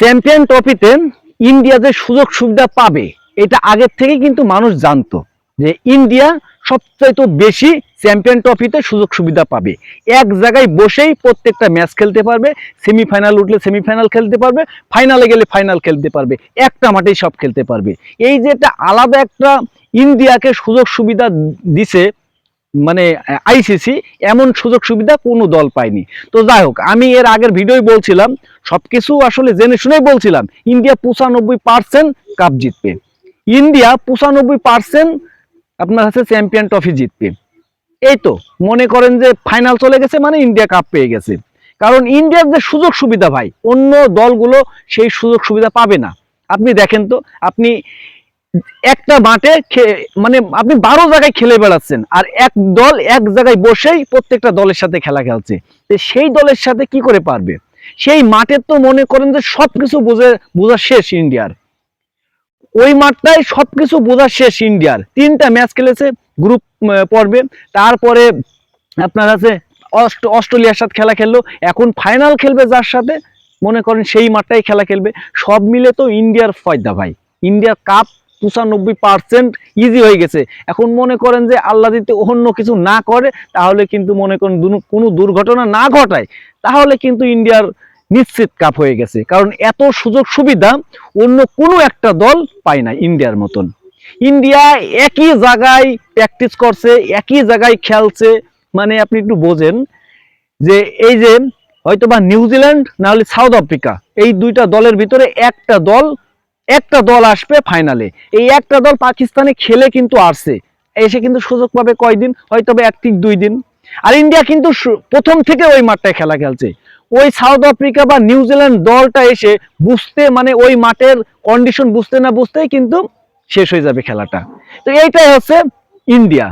Champion ট্রফিতে India যে সুযোগ সুবিধা পাবে, এটা আগের থেকে কিন্তু মানুষ জানতো যে ইন্ডিয়া সবচাইতে বেশি চ্যাম্পিয়ন ট্রফিতে সুযোগ সুবিধা পাবে। এক জায়গায় বসেই প্রত্যেকটা ম্যাচ খেলতে পারবে, সেমিফাইনাল উঠলে সেমিফাইনাল খেলতে পারবে, ফাইনালে গেলে ফাইনাল খেলতে পারবে, একটা মাঠেই সব খেলতে পারবে। এই যে একটা আলাদা একটা ইন্ডিয়াকে সুযোগ সুবিধা দিছে মানে আইসিসি এমন সুযোগ সুবিধা কোনো দল পায়নি। তো যাই হোক, আমি এর আগের ভিডিওই বলছিলাম, সবকিছু আসলে জেনে শুনেই বলছিলাম ইন্ডিয়া পঁচানব্বই পার্সেন্ট কাপ জিতবে। ইন্ডিয়া পঁচানব্বই পার্সেন্ট আপনার কাছে চ্যাম্পিয়ন ট্রফি জিতবে। এই তো, মনে করেন যে ফাইনাল চলে গেছে মানে ইন্ডিয়া কাপ পেয়ে গেছে। কারণ ইন্ডিয়ার যে সুযোগ সুবিধা ভাই, অন্য দলগুলো সেই সুযোগ সুবিধা পাবে না। আপনি দেখেন তো, আপনি একটা মাঠে মানে আপনি বারো জায়গায় খেলে বেড়াচ্ছেন, আর এক দল এক জায়গায় বসেই প্রত্যেকটা দলের সাথে খেলা খেলছে। সেই দলের সাথে কি করে পারবে? সেই মাঠের তো মনে করেন যে সবকিছু বুঝে, বোঝা শেষ ইন্ডিয়ার। ওই মাঠটাই সবকিছু বোঝা শেষ ইন্ডিয়ার। তিনটা ম্যাচ খেলেছে, গ্রুপ পর্বে। তারপরে আপনার আছে অস্ট- অস্ট্রেলিয়ার সাথে খেলা খেললো। এখন ফাইনাল খেলবে যার সাথে, মনে করেন সেই মাঠটাই খেলা খেলবে। সব মিলে তো ইন্ডিয়ার ফয়দা ভাই। ইন্ডিয়ার কাপ পঁচানব্বই পার্সেন্ট ইজি হয়ে গেছে। এখন মনে করেন যে আল্লাহ দিতে অন্য কিছু না করে, তাহলে কিন্তু মনে করেন কোনো দুর্ঘটনা না ঘটায়, তাহলে কিন্তু ইন্ডিয়ার নিশ্চিত কাপ হয়ে গেছে। কারণ এত সুযোগ সুবিধা অন্য কোনো একটা দল পায় না ইন্ডিয়ার মতন। ইন্ডিয়া একই জায়গায় প্র্যাকটিস করছে, একই জায়গায় খেলছে। মানে আপনি একটু বোঝেন যে এই যে হয়তো বা নিউজিল্যান্ড, না হলে সাউথ আফ্রিকা, এই দুইটা দলের ভিতরে একটা দল একটা দল আসবে ফাইনালে এই একটা দল পাকিস্তানে খেলে কিন্তু আসছে এসে কিন্তু সুযোগ পাবে কয়দিন? হয়তো এক ঠিক দুই দিন। আর ইন্ডিয়া কিন্তু প্রথম থেকে ওই মাঠটায় খেলা খেলছে। ওই সাউথ আফ্রিকা বা নিউজিল্যান্ড দলটা এসে বুঝতে মানে ওই মাঠের কন্ডিশন বুঝতে না বুঝতেই কিন্তু শেষ হয়ে যাবে খেলাটা। তো এইটাই হচ্ছে ইন্ডিয়া।